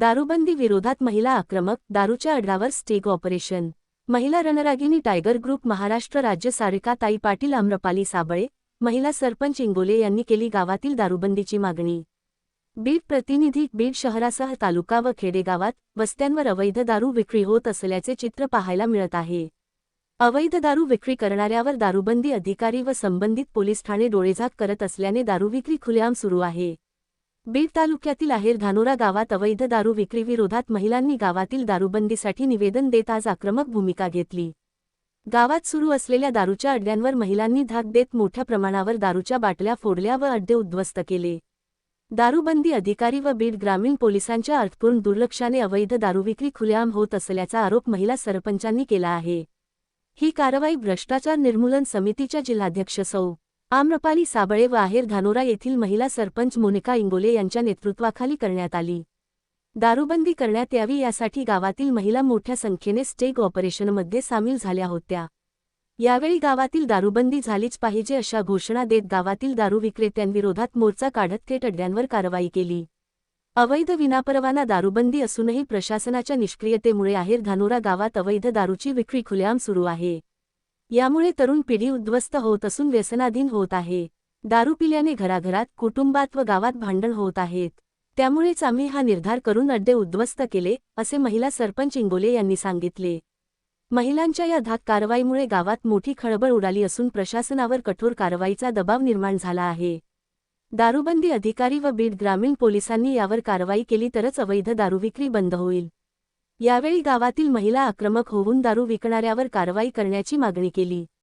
दारूबंदी विरोधात महिला आक्रमक दारूच्या अड्डावर स्टेग ऑपरेशन. महिला रणरागिनी टायगर ग्रुप महाराष्ट्र राज्य सारिका ताई पाटील आम्रपाली साबळे महिला सरपंच इंगोले यांनी केली गावातील दारूबंदीची मागणी. बीड प्रतिनिधी बीड शहरासह तालुका व खेडेगावात वस्त्यांवर अवैध दारू विक्री होत असल्याचे चित्र पाहायला मिळत आहे. अवैध दारू विक्री करणाऱ्यावर दारूबंदी अधिकारी व संबंधित पोलीस ठाणे डोळेझाक करत असल्याने दारू विक्री खुलेआम सुरू आहे. बीड तालुक्यातील आहेर धानोरा गावात अवैध दारू विक्रीविरोधात महिलांनी गावातील दारूबंदीसाठी निवेदन देत आज आक्रमक भूमिका घेतली. गावात सुरू असलेल्या दारूच्या अड्ड्यांवर महिलांनी धाक देत मोठ्या प्रमाणावर दारूच्या बाटल्या फोडल्या व अड्डे उद्ध्वस्त केले. दारूबंदी अधिकारी व बीड ग्रामीण पोलिसांच्या अर्थपूर्ण दुर्लक्षाने अवैध दारूविक्री खुलेआम होत असल्याचा आरोप महिला सरपंचांनी केला आहे. ही कारवाई भ्रष्टाचार निर्मूलन समितीच्या जिल्हाध्यक्ष सौ. आम्रपाली साबळे व आहेर धानोरा येथील महिला सरपंच मोनिका इंगोले यांच्या नेतृत्वाखाली करण्यात आली. दारूबंदी करण्यात यावी यासाठी गावातील महिला मोठ्या संख्येने स्टेग ऑपरेशनमध्ये सामील झाल्या होत्या. यावेळी गावातील दारूबंदी झालीच पाहिजे अशा घोषणा देत गावातील दारू विक्रेत्यांविरोधात मोर्चा काढत थेट अड्ड्यांवर कारवाई केली. अवैध विनापरवाना दारूबंदी असूनही प्रशासनाच्या निष्क्रियतेमुळे आहेर धानोरा गावात अवैध दारूची विक्री खुलेआम सुरू आहे. यामुळे तरुण पिढी उद्ध्वस्त होत असून व्यसनाधीन होत आहे. दारू पिल्याने घराघरात कुटुंबात व गावात भांडण होत आहेत. त्यामुळेच आम्ही हा निर्धार करून अड्डे उद्ध्वस्त केले असे महिला सरपंच इंगोले यांनी सांगितले. महिलांच्या या धाक कारवाईमुळे गावात मोठी खळबळ उडाली असून प्रशासनावर कठोर कारवाईचा दबाव निर्माण झाला आहे. दारूबंदी अधिकारी व बीड ग्रामीण पोलिसांनी यावर कारवाई केली तरच अवैध दारूविक्री बंद होईल. यावेळी गावातील महिला आक्रमक होऊन दारू विकणाऱ्यावर कारवाई करण्याची मागणी केली.